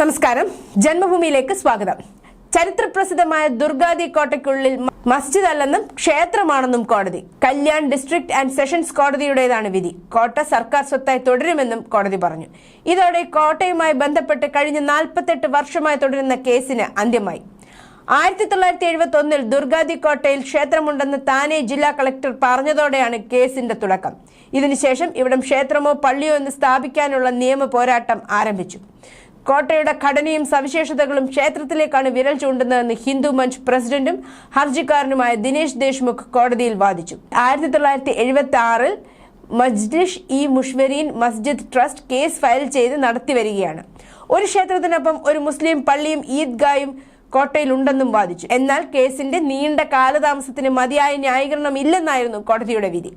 നമസ്കാരം. ജന്മഭൂമിയിലേക്ക് സ്വാഗതം. ചരിത്രപ്രസിദ്ധമായ ദുർഗാദി കോട്ടയ്ക്കുള്ളിൽ മസ്ജിദ് അല്ലെന്നും ക്ഷേത്രമാണെന്നും കോടതി. കല്യാൺ ഡിസ്ട്രിക്ട് ആൻഡ് സെഷൻസ് കോടതിയുടേതാണ് വിധി. കോട്ട സർക്കാർ സ്വത്തായി തുടരുമെന്നും കോടതി പറഞ്ഞു. ഇതോടെ കോട്ടയുമായി ബന്ധപ്പെട്ട് കഴിഞ്ഞ നാൽപ്പത്തെട്ട് വർഷമായി തുടരുന്ന കേസിന് അന്ത്യമായി. ആയിരത്തി തൊള്ളായിരത്തി എഴുപത്തി ഒന്നിൽ ദുർഗാദി കോട്ടയിൽ ക്ഷേത്രമുണ്ടെന്ന് താനെ ജില്ലാ കളക്ടർ പറഞ്ഞതോടെയാണ് കേസിന്റെ തുടക്കം. ഇതിനുശേഷം ഇവിടം ക്ഷേത്രമോ പള്ളിയോ എന്ന് സ്ഥാപിക്കാനുള്ള നിയമ പോരാട്ടം ആരംഭിച്ചു. കോട്ടയുടെ ഘടനയും സവിശേഷതകളും ക്ഷേത്രത്തിലേക്കാണ് വിരൽ ചൂണ്ടുന്നതെന്ന് ഹിന്ദു മഞ്ച് പ്രസിഡന്റും ഹർജിക്കാരനുമായ ദിനേശ് ദേശ്മുഖ് കോടതിയിൽ വാദിച്ചു. ആയിരത്തി തൊള്ളായിരത്തി എഴുപത്തി ആറിൽ Majlis e Mushawareen Masjid trust case file ചെയ്ത് നടത്തിവരികയാണ്. ഒരു ക്ഷേത്രത്തിനൊപ്പം ഒരു മുസ്ലിം പള്ളിയും ഈദ്ഗായും കോട്ടയിലുണ്ടെന്നും വാദിച്ചു. എന്നാൽ കേസിന്റെ നീണ്ട കാലതാമസത്തിന് മതിയായ ന്യായീകരണം ഇല്ലെന്നായിരുന്നു കോടതിയുടെ വിധി.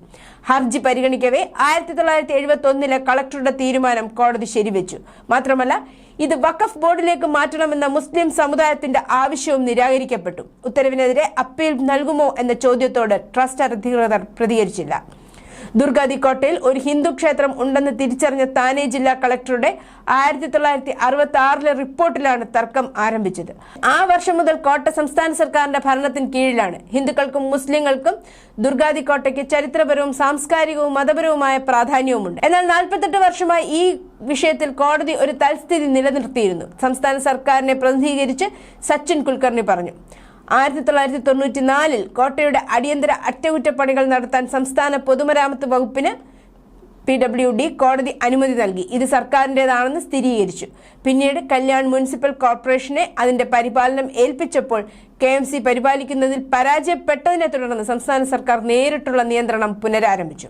ഹർജി പരിഗണിക്കവേ ആയിരത്തി തൊള്ളായിരത്തി എഴുപത്തി ഒന്നിലെ കളക്ടറുടെ തീരുമാനം കോടതി ശരിവെച്ചു. മാത്രമല്ല ഇത് വഖഫ് ബോർഡിലേക്ക് മാറ്റണമെന്ന മുസ്ലിം സമുദായത്തിന്റെ ആവശ്യവും നിരാകരിക്കപ്പെട്ടു. ഉത്തരവിനെതിരെ അപ്പീൽ നൽകുമോ എന്ന ചോദ്യത്തോട് ട്രസ്റ്റ് അധികൃതർ പ്രതികരിച്ചില്ല. ദുർഗാദി കോട്ടയിൽ ഒരു ഹിന്ദു ക്ഷേത്രം ഉണ്ടെന്ന് തിരിച്ചറിഞ്ഞ താനെ ജില്ലാ കളക്ടറുടെ ആയിരത്തി തൊള്ളായിരത്തി അറുപത്തി ആറിലെ റിപ്പോർട്ടിലാണ് തർക്കം ആരംഭിച്ചത്. ആ വർഷം മുതൽ കോട്ട സംസ്ഥാന സർക്കാരിന്റെ ഭരണത്തിന് കീഴിലാണ്. ഹിന്ദുക്കൾക്കും മുസ്ലിങ്ങൾക്കും ദുർഗാദി കോട്ടയ്ക്ക് ചരിത്രപരവും സാംസ്കാരികവും മതപരവുമായ പ്രാധാന്യവുമുണ്ട്. എന്നാൽ നാൽപ്പത്തെട്ട് വർഷമായി ഈ വിഷയത്തിൽ കോടതി ഒരു തൽസ്ഥിതി നിലനിർത്തിയിരുന്നു. സംസ്ഥാന സർക്കാരിനെ പ്രതിനിധീകരിച്ച് സച്ചിൻ കുൽക്കർണി പറഞ്ഞു. ആയിരത്തി തൊള്ളായിരത്തി തൊണ്ണൂറ്റി നാലിൽ കോട്ടയുടെ അടിയന്തര അറ്റകുറ്റപ്പണികൾ നടത്താൻ സംസ്ഥാന പൊതുമരാമത്ത് വകുപ്പിന് പി ഡബ്ല്യു ഡി കോടതി അനുമതി നൽകി. ഇത് സർക്കാരിന്റെതാണെന്ന് സ്ഥിരീകരിച്ചു. പിന്നീട് കല്യാൺ മുനിസിപ്പൽ കോർപ്പറേഷനെ അതിന്റെ പരിപാലനം ഏൽപ്പിച്ചപ്പോൾ കെ എം സി പരിപാലിക്കുന്നതിൽ പരാജയപ്പെട്ടതിനെ തുടർന്ന് സംസ്ഥാന സർക്കാർ നേരിട്ടുള്ള നിയന്ത്രണം പുനരാരംഭിച്ചു.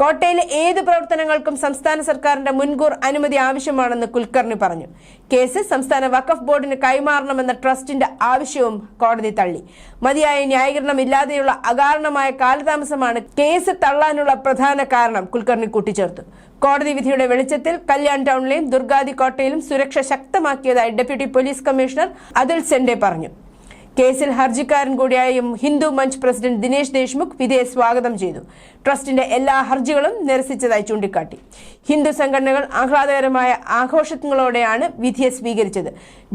കോട്ടയിലെ ഏത് പ്രവർത്തനങ്ങൾക്കും സംസ്ഥാന സർക്കാരിന്റെ മുൻകൂർ അനുമതി ആവശ്യമാണെന്ന് കുൽക്കർണി പറഞ്ഞു. കേസ് സംസ്ഥാന വഖഫ് ബോർഡിന് കൈമാറണമെന്ന ട്രസ്റ്റിന്റെ ആവശ്യവും കോടതി തള്ളി. മതിയായ ന്യായീകരണം ഇല്ലാതെയുള്ള അകാരണമായ കാലതാമസമാണ് കേസ് തള്ളാനുള്ള പ്രധാന കാരണം കുൽക്കർണി കൂട്ടിച്ചേർത്തു. കോടതി വിധിയുടെ വെളിച്ചത്തിൽ കല്യാൺ ടൗണിലെയും ദുർഗാദി കോട്ടയിലും സുരക്ഷ ശക്തമാക്കിയതായി deputy police commissioner Atul Zende പറഞ്ഞു. കേസിൽ ഹർജിക്കാരൻ കൂടിയായ ഹിന്ദു മഞ്ച് പ്രസിഡന്റ് ദിനേശ് ദേശ്മുഖ് വിധിയെ സ്വാഗതം ചെയ്തു. ട്രസ്റ്റിന്റെ എല്ലാ ഹർജികളും നിരസിച്ചതായി ചൂണ്ടിക്കാട്ടി. ഹിന്ദു സംഘടനകൾ ആഹ്ലാദകരമായ ആഘോഷങ്ങളോടെയാണ് വിധിയെ സ്വീകരിച്ചത്.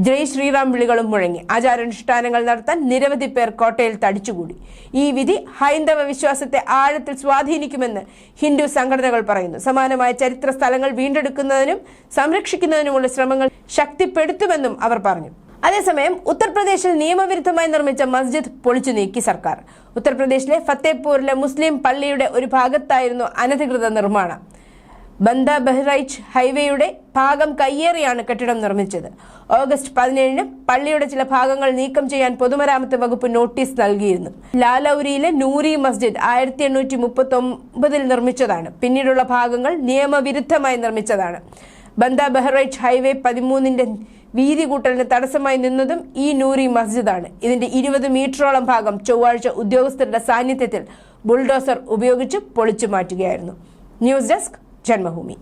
ജയ് ശ്രീറാം വിളികളും മുഴങ്ങി. ആചാരാനുഷ്ഠാനങ്ങൾ നടത്താൻ നിരവധി പേർ കോട്ടയിൽ തടിച്ചുകൂടി. ഈ വിധി ഹൈന്ദവ വിശ്വാസത്തെ ആഴത്തിൽ സ്വാധീനിക്കുമെന്ന് ഹിന്ദു സംഘടനകൾ പറയുന്നു. സമാനമായ ചരിത്ര സ്ഥലങ്ങൾ വീണ്ടെടുക്കുന്നതിനും സംരക്ഷിക്കുന്നതിനുമുള്ള ശ്രമങ്ങൾ ശക്തിപ്പെടുത്തുമെന്നും അവർ പറഞ്ഞു. അതേസമയം ഉത്തർപ്രദേശിൽ നിയമവിരുദ്ധമായി നിർമ്മിച്ച മസ്ജിദ് പൊളിച്ചു നീക്കി സർക്കാർ. ഉത്തർപ്രദേശിലെ ഫത്തേപൂരിലെ മുസ്ലിം പള്ളിയുടെ ഒരു ഭാഗത്തായിരുന്നു അനധികൃത നിർമ്മാണം. ബന്ദ ബഹ്റൈച്ച് ഹൈവേയുടെ ഭാഗം കയ്യേറിയാണ് കെട്ടിടം നിർമ്മിച്ചത്. ഓഗസ്റ്റ് പതിനേഴിന് പള്ളിയുടെ ചില ഭാഗങ്ങൾ നീക്കം ചെയ്യാൻ പൊതുമരാമത്ത് വകുപ്പ് നോട്ടീസ് നൽകിയിരുന്നു. ലാലൌരിയിലെ നൂരി മസ്ജിദ് ആയിരത്തി എണ്ണൂറ്റി മുപ്പത്തി ഒമ്പതിൽ നിർമ്മിച്ചതാണ്. പിന്നീടുള്ള ഭാഗങ്ങൾ നിയമവിരുദ്ധമായി നിർമ്മിച്ചതാണ്. ബന്ദ ബഹ്റൈച്ച് ഹൈവേ പതിമൂന്നിന്റെ വീതി കൂട്ടലിന് തടസ്സമായി നിന്നതും ഈ നൂറി മസ്ജിദാണ്. ഇതിന്റെ ഇരുപത് മീറ്ററോളം ഭാഗം ചൊവ്വാഴ്ച ഉദ്യോഗസ്ഥരുടെ സാന്നിധ്യത്തിൽ ബുൾഡോസർ ഉപയോഗിച്ച് പൊളിച്ചു മാറ്റുകയായിരുന്നു ന്യൂസ് ഡെസ്ക് ജന്മഭൂമി.